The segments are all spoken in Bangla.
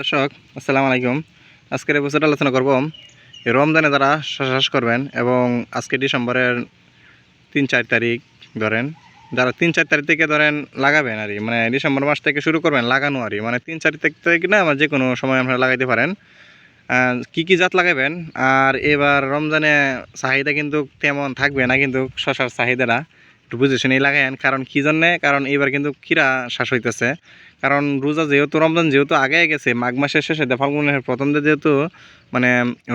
দর্শক, আসসালামু আলাইকুম। আজকের বছর আলোচনা করব রমজানে তারা শ্বাস করবেন এবং আজকে ডিসেম্বরের তিন চার তারিখ ধরেন, যারা তিন চার তারিখ থেকে ধরেন লাগাবেন আর মানে ডিসেম্বর মাস থেকে শুরু করবেন লাগানো আর মানে তিন চার তারিখ থেকে না যে কোনো সময় আপনারা লাগাইতে পারেন। কি কি জাত লাগাবেন? আর এবার রমজানে চাহিদা কিন্তু তেমন থাকবে না, কিন্তু শশার চাহিদাটা একটু বুঝে শুনেই লাগায়েন কারণ কি জন্যে? কারণ এইবার কিন্তু কিরা শ্বাস হইতেছে। কারণ রোজা যেহেতু, রমজান যেহেতু আগে গেছে, মাঘ মাসের শেষে ফাল্গুনের প্রথম যেহেতু মানে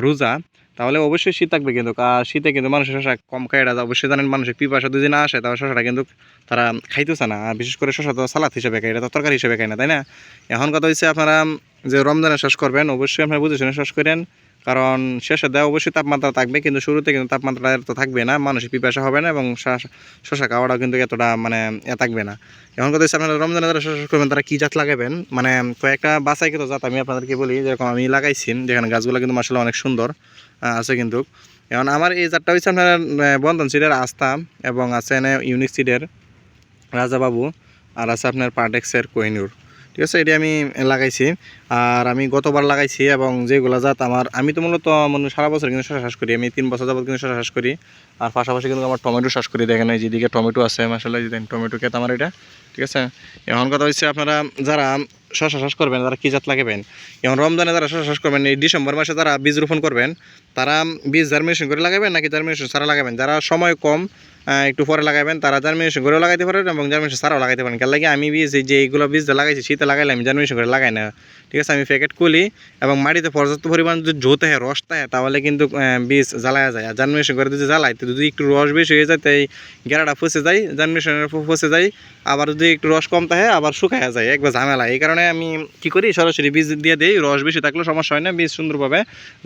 রোজা, তাহলে অবশ্যই শীত থাকবে কিন্তু। শীতে কিন্তু মানুষের শশা কম খায় অবশ্যই জানেন, মানুষের পিপাসা যদি না আসে, তাহলে শশাটা কিন্তু তারা খাইতেছে না। আর বিশেষ করে শশা তো সালাদ হিসেবে খায়, এটা তো তরকারি হিসেবে খায় না, তাই না? এখন কথা হচ্ছে আপনারা যে রমজানে শ্বাস করবেন, অবশ্যই আপনারা বুঝে শুনে শ্বাস করেন। কারণ শেষে দেওয়া অবশ্যই তাপমাত্রা থাকবে, কিন্তু শুরুতে কিন্তু তাপমাত্রা তো থাকবে না, মানুষের পিপাসা হবে না এবং শশা খাওয়াটাও কিন্তু এতটা মানে এ থাকবে না। এখন কথা হচ্ছে আপনারা রমজানে যারা শ্বাস করবেন, তারা কী জাত লাগাবেন? মানে কয়েকটা বাসাই কিন্তু জাত আমি আপনাদেরকে বলি, যেরকম আমি লাগাইছি, যেখানে গাছগুলো কিন্তু মাসাল্লাহ অনেক সুন্দর আছে কিন্তু। এখন আমার এই জাতটা হচ্ছে আপনার বন্ধন সিডের আস্থা এবং আছে এনে ইউনিক সিডের রাজাবাবু, আর আছে আপনার পার্টেক্সের কোহিনুর। ঠিক আছে, এটি আমি লাগাইছি। আর আমি গতবার লাগাইছি এবং যেগুলো জাত আমার, আমি তো মূলত মানে সারা বছর কিন্তু চাষ করি। আমি তিন বছর যাবত কিন্তু চাষ করি। আর পাশাপাশি কিন্তু আমার টমেটো চাষ করি। দেখেন এই যেদিকে টমেটো আছে মাসাল্লাহ যেদিন টমেটো খেত আমার এটা। ঠিক আছে? এখন কথা হচ্ছে আপনারা, যারা শশা চাষ করবেন, তারা কী জাত লাগাবেন? এবং রমজানে যারা শশা চাষ করবেন, এই ডিসেম্বর মাসে তারা বীজ রোপণ করবেন, তারা বীজ জার্মিনেশন করে লাগাবেন নাকি জার্মিনেশন ছাড়া লাগাবেন? যারা সময় কম একটু পরে লাগাবেন, তারা জার্মিনেশন করেও লাগাইতে পারেন এবং জার্মিনেশন ছাড়াও লাগাইতে পারেন। কেন লাগে, আমি বীজ যে এইগুলো বীজ লাগাইছি, শীতে লাগাইলে আমি জার্মিনেশন করে লাগাই না। ঠিক আছে, আমি প্যাকেট খুলি এবং মাটিতে পর্যাপ্ত পরিমাণ যদি জোতে হয়, রস থাকে তাহলে কিন্তু বীজ জ্বালায়া যায়। আর জার্মিনেশন করে যদি জ্বালাই তো যদি একটু রস বেশি হয়ে যায়, তাই গেরাটা ফসে যায় জার্মিনেশনের ফসে যায়। আবার যদি একটু রস কম থাকে, আবার শুকায়া যায়, একবার ঝামেলা। এই কারণে আমি কি করি, সরাসরি বীজ দিয়ে দিই, রস বেশি থাকলেও সমস্যা হয় না, বীজ সুন্দরভাবে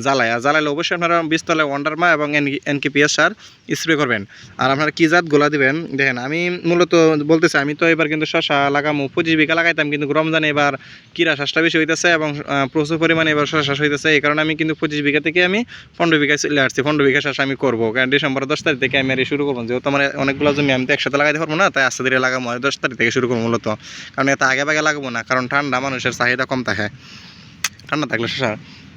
জ্বালায়। আর জ্বালাইলে অবশ্যই আপনারা বীজতলায় ওয়ান্ডারমা এবং এনকেপিএস সার স্প্রে করবেন। আর আপনারা কী জাত গোলা দিবেন, দেখেন, আমি মূলত বলতেছি, আমি তো এবার কিন্তু শশা লাগামো পঁচিশ বিঘা লাগাইতাম, কিন্তু রমজানে এবার কিরা শ্বাসটা বেশি হইতেছে এবং প্রচুর পরিমাণে এবার শশা শ্বাস হইতেছে এই কারণে আমি কিন্তু পঁচিশ বিঘা থেকে আমি পনেরো বিঘা চলে আসছি। পনেরো বিঘা শ্বাস আমি করব। কারণ ডিসেম্বর দশ তারিখ থেকে আমি আর শুরু করব যেহেতু আমার অনেকগুলো জমি আমি তো একসাথে লাগাইতে পারব না, তাই আস্তে ধীরে আর দশ তারিখ থেকে শুরু করব মূলত। কারণ এত আগে বাগে লাগাবো না, কারণ ঠান্ডা মানুষের চাহিদা কম থাকে। ঠান্ডা থাকলে শশা।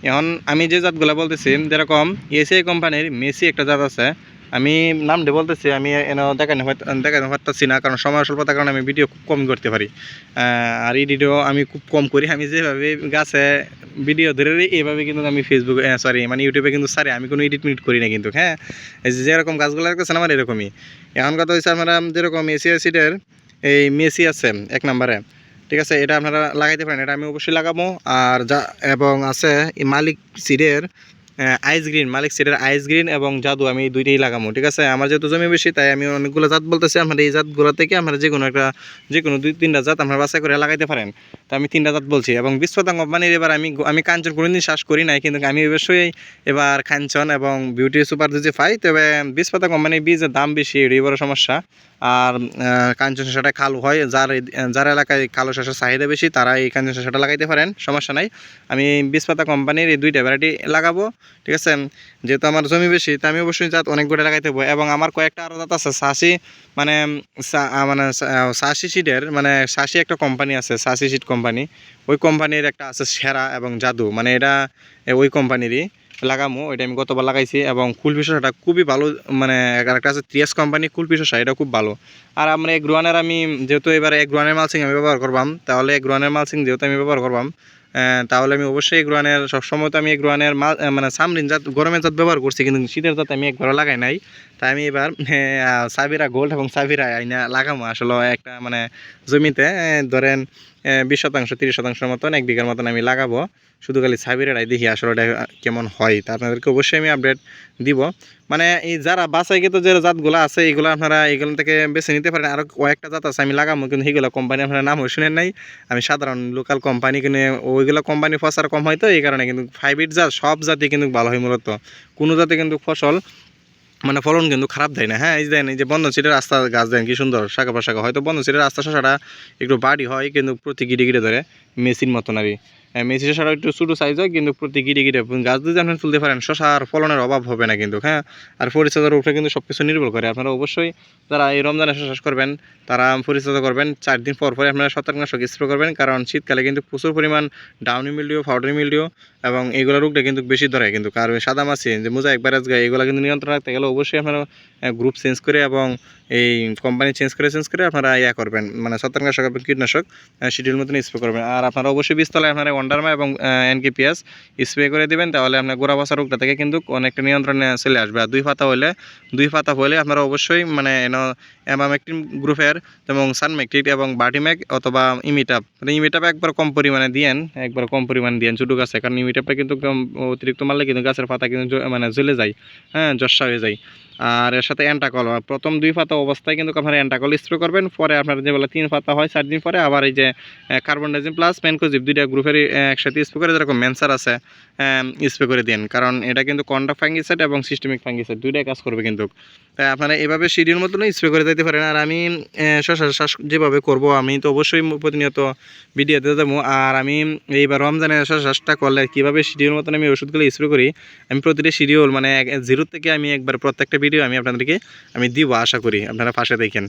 এখন আমি যে জাতগুলো বলতেছি, যেরকম এসিআই কোম্পানির মেসি একটা জাত আছে, আমি নামটা বলতেছি, আমি এনে দেখানো দেখানো পারতেছি না, কারণ সময় স্বল্পতার কারণে আমি ভিডিও খুব কম করতে পারি। আর এই ভিডিও আমি খুব কম করি। আমি যেভাবে গাছে ভিডিও ধরে এইভাবে কিন্তু আমি ফেসবুক সরি মানে ইউটিউবে কিন্তু সারি। আমি কোনো এডিট মিডিট করি না কিন্তু হ্যাঁ? যেরকম গাছগুলো রাখতেছেন আমার এরকমই। এখন কথা হচ্ছে আমরা যেরকম এসি অ্যাসিডের এই মেসি আছে, এক নম্বরে। ঠিক আছে, এটা আপনারা লাগাইতে পারেন, এটা আমি অবশ্যই লাগাবো। আর যা, এবং আছে মালিক সিডের আইস গ্রিন মালিক সিডের আইস গ্রিন এবং জাদু আমি দুইটাই লাগাবো ঠিক আছে? আমার যেহেতু জমি বেশি, তাই আমি অনেকগুলো জাত বলতেছি আপনার এই জাতগুলো থেকে আপনারা যে কোনো একটা যে কোনো দুই, তিনটা জাত আপনারা বাছাই করে লাগাইতে পারেন। তো আমি তিনটা জাত বলছি, এবং বিশ্বতাং কোম্পানির এবার আমি আমি কাঞ্চন কোনোদিন শ্বাস করি নাই, কিন্তু আমি অবশ্যই এবার কাঞ্চন এবং বিউটি সুপার যদি পাই, তবে বিশ্বতা কোম্পানির বীজের দাম বেশি, এটাই বড় সমস্যা। আর কাঞ্চন শসাটা খালো হয়, যার যার এলাকায় কালো শসার চাহিদা বেশি তারা এই কাঞ্চন শসাটা লাগাইতে পারেন, সমস্যা নাই। আমি বিশপাতা কোম্পানির এই দুইটা ভ্যারাইটি লাগাবো। ঠিক আছে? যেহেতু আমার জমি বেশি, তো আমি অবশ্যই জাত অনেক গোটা লাগাইতে হব এবং আমার কয়েকটা আরও জাত আছে, সাসি মানে মানে সা- সাসি সিডের মানে সাসি একটা কোম্পানি আছে, সাসি সিড কোম্পানি ওই কোম্পানির একটা আছে সেরা এবং জাদু মানে এটা ওই কোম্পানিরই লাগামো এটা আমি গতবার লাগাইছি। এবং কুলপি খুবই ভালো মানে একটা আছে ত্রিয়াস কোম্পানি কুলপি শসা এটা খুব ভালো। আর আমরা এক গ্রোয়ানের আমি যেহেতু এবারে এক গ্রোয়ানের মালসিং আমি ব্যবহার করবাম, তাহলে এক গ্রোয়ানের মালসিং যেহেতু আমি ব্যবহার করবাম তাহলে আমি অবশ্যই গ্রহণের সবসময় তো আমি গ্রহণের মানে সামরিন জাত, গরমের জাত ব্যবহার করছি, কিন্তু শীতের জাত আমি একবারও লাগাই নাই। তাই আমি এবার সাবিরা গোল্ড এবং সাবিরা আইনা লাগামো। আসলে একটা মানে জমিতে ধরেন বিশ শতাংশ, তিরিশ শতাংশের মতন এক বিঘার মতন আমি লাগাবো। শুধু খালি সাবিরাটাই দেখি আসলে ওটা কেমন হয়, তা আপনাদেরকে অবশ্যই আমি আপডেট দিব। মানে এই যারা বাসাইকে তো যে জাতগুলো আছে, এইগুলো আপনারা এইগুলো থেকে বেছে নিতে পারেন। আরও কয়েকটা জাত আছে, আমি লাগাবো, কিন্তু সেইগুলো কোম্পানি আপনারা নাম শুনেন নাই। আমি সাধারণ লোকাল কোম্পানি কিনে, ওইগুলো কোম্পানি ফসার কম হয় তো, এই কারণে কিন্তু ফাইভ জাত সব জাতি কিন্তু ভালো হয় মূলত। কোনো জাতি কিন্তু ফসল মানে ফলন কিন্তু খারাপ দেয় না হ্যাঁ এই দেন এই যে বন্ধন সিটের রাস্তা গাছ দেন কি সুন্দর, শাখা পাশাখা হয়তো বন্ধন সিটের রাস্তা শশাটা একটু বাড়ি হয়, কিন্তু প্রতি গিটে গিটে ধরে মেশিন মতন আর। মেসি শশাটা একটু ছোটো সাইজ হয়, কিন্তু প্রতি গিরে গিরে গাছ যদি আপনি তুলতে পারেন, শশার ফলনের অভাব হবে না কিন্তু হ্যাঁ? আর পরিচর্যার উপরে কিন্তু সব কিছু নির্ভর করে। আপনারা অবশ্যই যারা এই রমজানে চাষ করবেন, তারা পরিচর্যা করবেন। চার দিন পর পরে আপনারা শতাংশ স্প্রে করবেন, কারণ শীতকালে কিন্তু প্রচুর পরিমাণ ডাউনি মিলডিও ফাউডারি মিলডিও এবং এইগুলো রোগটা কিন্তু বেশি ধরে। কিন্তু কারণ সাদা মাছি, যে মোজা একবার গায়ে, এগুলো কিন্তু নিয়ন্ত্রণ রাখতে গেলে অবশ্যই আপনারা গ্রুপ চেঞ্জ করে এবং এই কোম্পানি চেঞ্জ করে চেঞ্জ করে আপনারা ইয়া করবেন মানে শতাংশ এবং কীটনাশক শিডিউল মতন স্প্রে করবেন। আর আপনারা অবশ্যই বীজতলায় আপনারা ওয়ান্ডারমা এবং এনকেপিএস স্প্রে করে দিবেন, তাহলে আপনার গোড়া বসা রোগটা থেকে কিন্তু অনেকটা নিয়ন্ত্রণে চলে আসবে। আর দুই পাতা হলে, দুই পাতা হলে আপনারা অবশ্যই মানে অ্যামামেকটিন গ্রুপের এবং সানমেকটিক এবং বাটিম্যাক অথবা ইমিটাপ মানে ইমিটাপ একবার কম পরিমাণে দিয়েন, একবার কম পরিমাণে দিয়েন ছোটো গাছে, কারণ ইমিটাপটা কিন্তু অতিরিক্ত মারলে কিন্তু গাছের পাতা কিন্তু মানে জ্বলে যায় হ্যাঁ জস্যা হয়ে যায়। আর এর সাথে অ্যান্টাকল। প্রথম দুই পাতা অবস্থায় কিন্তু আপনারা অ্যান্টাকল স্প্রে করবেন। পরে আপনার যেবেলা তিন পাতা হয়, চার দিন পরে আবার এই যে কার্বন ডাইজিম প্লাস ম্যানকোজিপ দুইটা গ্রুপের একসাথে স্প্রে করে যেরকম ম্যানসার আছে স্প্রে করে দিন। কারণ এটা কিন্তু কন্ডা ফাঙ্গিসাইড এবং সিস্টেমিক ফাঙ্গিসাইড দুইটাই কাজ করবে কিন্তু। তাই আপনারা এভাবে সিডির মতন স্প্রে করে দিতে পারেন। আর আমি শশা চাষ যেভাবে করব, আমি তো অবশ্যই প্রতিনিয়ত ভিডিও দিতে দেবো। আর আমি এইবার রমজানে শশা চাষটা করলে কীভাবে শিডিউল মতন আমি ওষুধগুলো স্প্রে করি, আমি প্রতিটা শিডিউল মানে জিরো থেকে আমি একবার প্রত্যেকটা ভিডিও আমি আপনাদেরকে আমি দিব আশা করি আপনারা পাশে দেখেন।